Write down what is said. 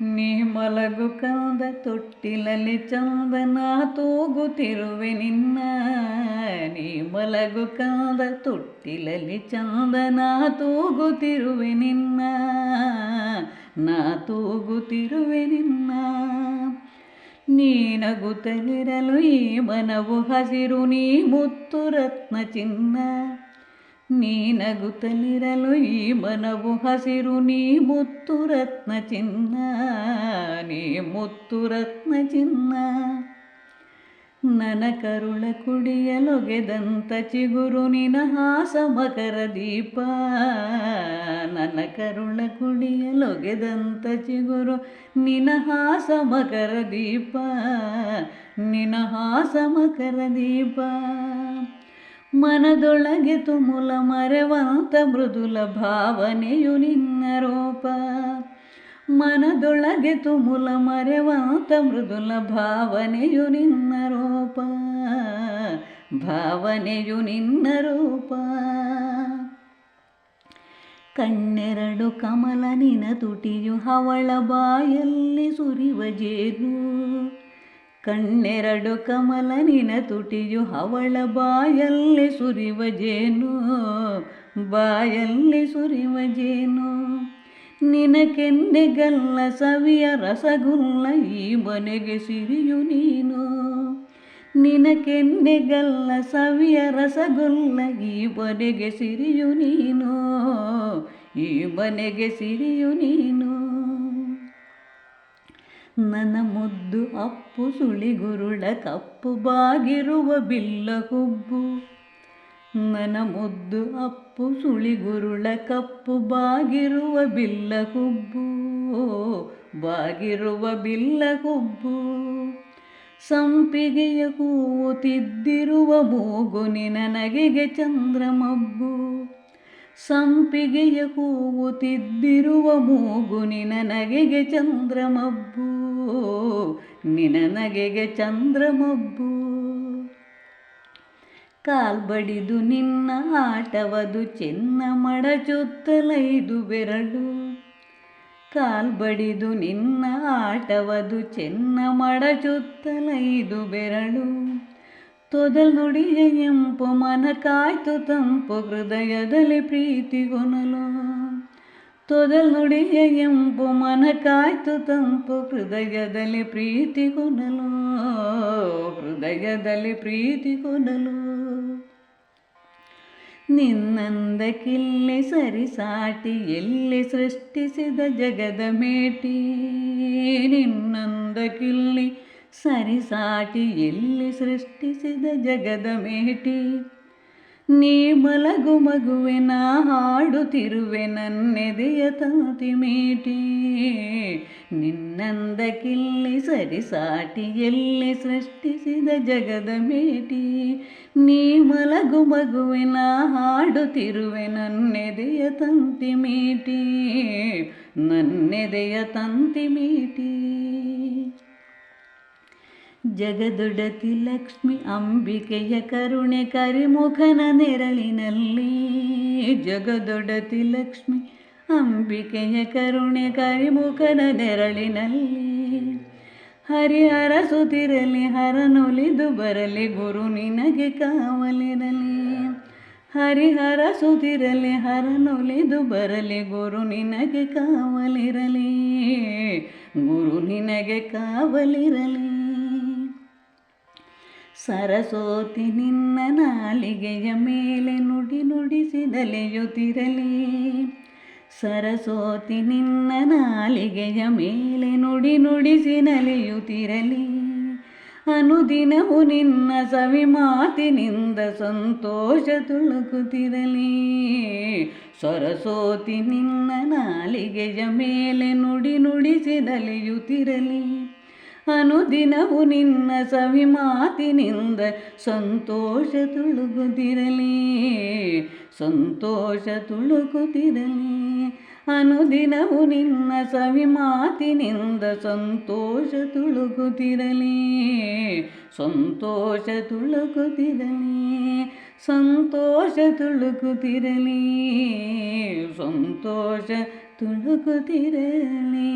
ನೀ ಮಲಗು ಕಂದ ತೊಟ್ಟಿಲಲ್ಲಿ ಚಂದನ ತೂಗುತ್ತಿರುವೆ ನಿನ್ನ. ನೀ ಮಲಗು ಕಂದ ತೊಟ್ಟಿಲಲ್ಲಿ ಚಂದನ ತೂಗುತ್ತಿರುವೆ ನಿನ್ನ. ನಾ ತೂಗುತ್ತಿರುವೆ ನಿನ್ನ. ನೀನಗುತ್ತಲಿರಲು ಈ ಮನವು ಹಸಿರು, ನೀ ಮುತ್ತು ರತ್ನ ಚಿನ್ನ. ನೀನಗುತ್ತಲಿರಲು ಈ ಮನವು ಹಸಿರು, ನೀ ಮುತ್ತು ರತ್ನ ಚಿನ್ನ, ನೀ ಮುತ್ತು ರತ್ನ ಚಿನ್ನ. ನನ ಕರುಳ ಕುಡಿಯಲೊಗೆದಂತ ಚಿಗುರು, ನಿನ ಹಾಸ ಮಕರ ದೀಪ. ನನ ಕರುಳ ಕುಡಿಯಲೊಗೆದಂತ ಚಿಗುರು, ನಿನ ಹಾಸ ಮಕರ ದೀಪ. ನಿನ ಹಾಸ ಮಕರ ದೀಪ. ಮನದೊಳಗೆ ತುಮುಲ ಮರೆವಂತ ಮೃದುಲ ಭಾವನೆಯು ನಿನ್ನ ರೂಪ. ಮನದೊಳಗೆ ತುಮುಲ ಮರೆವಂತ ಮೃದುಲ ಭಾವನೆಯು ನಿನ್ನ ರೂಪ. ಭಾವನೆಯು ನಿನ್ನ ರೂಪ. ಕಣ್ಣೆರಡು ಕಮಲ ನಿನ ತುಟಿಯು ಹವಳ ಬಾಯಲ್ಲಿ ಸುರಿವ ಜೇನು. ಕಣ್ಣೆರಡು ಕಮಲ ನಿನ ತುಟಿಯು ಹವಳ ಬಾಯಲ್ಲಿ ಸುರಿವ ಜೇನು, ಬಾಯಲ್ಲಿ ಸುರಿವ ಜೇನು. ನಿನ ಕೆನ್ನೆಗಲ್ಲ ಸವಿಯ ರಸಗುಲ್ಲ ಈ ಮನೆಗೆ ಸಿರಿಯು ನೀನು. ನಿನ ಕೆನ್ನೆಗಲ್ಲ ಸವಿಯ ರಸಗುಲ್ಲ ಈ ಮನೆಗೆ ಸಿರಿಯು ನೀನು. ಈ ಮನೆಗೆ ಸಿರಿಯು ನೀನು. ನನ್ನ ಮುದ್ದು ಅಪ್ಪು ಸುಳಿಗುರುಳ ಕಪ್ಪು ಬಾಗಿರುವ ಬಿಲ್ಲ ಹುಬ್ಬು ನನ್ನ ಮುದ್ದು ಅಪ್ಪು ಸುಳಿಗುರುಳ ಕಪ್ಪು ಬಾಗಿರುವ ಬಿಲ್ಲ ಹುಬ್ಬು ಬಾಗಿರುವ ಬಿಲ್ಲ ಹುಬ್ಬು ಸಂಪಿಗೆಯ ಹೂವು ತಿದ್ದಿರುವ ಮೂಗು ನಿನ ನಗೆಗೆ ಚಂದ್ರಮಬ್ಬು ಸಂಪಿಗೆಯ ಕೂಗುತ್ತಿದ್ದಿರುವ ತಿದ್ದಿರುವ ಮೂಗು ನಿನ ನಗೆಗೆ ಚಂದ್ರಮಬ್ಬು. ನಿನ ನಗೆಗೆ ಚಂದ್ರಮಬ್ಬು. ಕಾಲ್ಬಡಿದು ನಿನ್ನ ಆಟವದು ಚೆನ್ನ ಮಡಚುತ್ತಲೈದು ಬೆರಳು. ಕಾಲ್ಬಡಿದು ನಿನ್ನ ಆಟವದು ಚೆನ್ನ ಮಡಚುತ್ತಲೈದು ಬೆರಳು. ತೊದಲ್ ನುಡಿಯ ಎಂಪು ಮನ ಕಾಯ್ತು ತಂಪು ಹೃದಯದಲ್ಲಿ ಪ್ರೀತಿಗೊನಲು ತೊದಲ್ ನುಡಿಯ ಎಂಪು ಮನ ಕಾಯ್ತು ತಂಪು ಹೃದಯದಲ್ಲಿ ಪ್ರೀತಿಗೊನಲು ಹೃದಯದಲ್ಲಿ ಪ್ರೀತಿಗೊನಲು ನಿನ್ನಂದ ಕಿಲ್ಲಿ ಸರಿಸಾಟಿ ಎಲ್ಲಿ ಸೃಷ್ಟಿಸಿದ ಜಗದ ಮೇಟಿ? ನಿನ್ನಂದ ಕಿಲ್ಲಿ ಸರಿಸಾಟಿ ಎಲ್ಲಿ ಸೃಷ್ಟಿಸಿದ ಜಗದ ಮೇಟಿ? ನೀ ಮಲಗು ಹಾಡುತ್ತಿರುವೆ, ನನ್ನೆದೆಯ ತಾತಿ ಮೇಟಿ? ನಿನ್ನಂದ ಕಿಲ್ಲಿ ಸರಿಸಾಟಿ ಎಲ್ಲಿ ಸೃಷ್ಟಿಸಿದ ಜಗದ ಮೇಟಿ? ನೀ ಮಲಗು ಹಾಡುತ್ತಿರುವೆ, ನನ್ನೆದೆಯ ತಂತಿ ಮೀಟಿ? ನನ್ನೆದೆಯ ತಂತಿ ಮೀಟಿ? ಜಗದೊಡತಿ ಲಕ್ಷ್ಮಿ ಅಂಬಿಕೆಯ ಕರುಣೆ ಕರಿಮುಖನ ನೆರಳಿನಲ್ಲಿ. ಜಗದೊಡತಿ ಲಕ್ಷ್ಮಿ ಅಂಬಿಕೆಯ ಕರುಣೆ ಕರಿಮುಖನ ನೆರಳಿನಲ್ಲಿ. ಹರಿಹರ ಸುತಿರಲಿ ಹರನೊಲಿದು ಬರಲಿ ಗುರು ನಿನಗೆ ಕಾವಲಿರಲಿ. ಹರಿಹರ ಸುತಿರಲಿ ಹರನೊಲಿದು ಬರಲಿ ಗುರು ನಿನಗೆ ಕಾವಲಿರಲಿ. ಗುರು ನಿನಗೆ ಕಾವಲಿರಲಿ. ಸರಸ್ವತಿ ನಿನ್ನ ನಾಲಿಗೆಯ ಮೇಲೆ ನುಡಿ ನುಡಿಸಿದಲೆಯುತ್ತಿರಲಿ ಸರಸೋತಿ ನಿನ್ನ ನಾಲಿಗೆಯ ಮೇಲೆ ನುಡಿ ನುಡಿಸಿ ನಲಿಯುತ್ತಿರಲಿ ಅನುದಿನವು ನಿನ್ನ ಸವಿ ಮಾತಿನಿಂದ ಸಂತೋಷ ತುಳುಕುತ್ತಿರಲಿ. ಸರಸೋತಿ ನಿನ್ನ ನಾಲಿಗೆಯ ಮೇಲೆ ನುಡಿ ನುಡಿಸಿ ನಲಿಯುತ್ತಿರಲಿ ಅನುದಿನವು ನಿನ್ನ ಸವಿ ಮಾತಿನಿಂದ ಸಂತೋಷ ತುಳುಕುತ್ತಿರಲಿ ಸಂತೋಷ ತುಳುಕುತ್ತಿರಲಿ ಅನುದಿನವು ನಿನ್ನ ಸವಿ ಮಾತಿನಿಂದ ಸಂತೋಷ ತುಳುಕುತ್ತಿರಲಿ ಸಂತೋಷ ತುಳುಕುತ್ತಿರಲಿ ಸಂತೋಷ ತುಳುಕುತ್ತಿರಲಿ ಸಂತೋಷ ತುಳುಕುತ್ತಿರಲಿ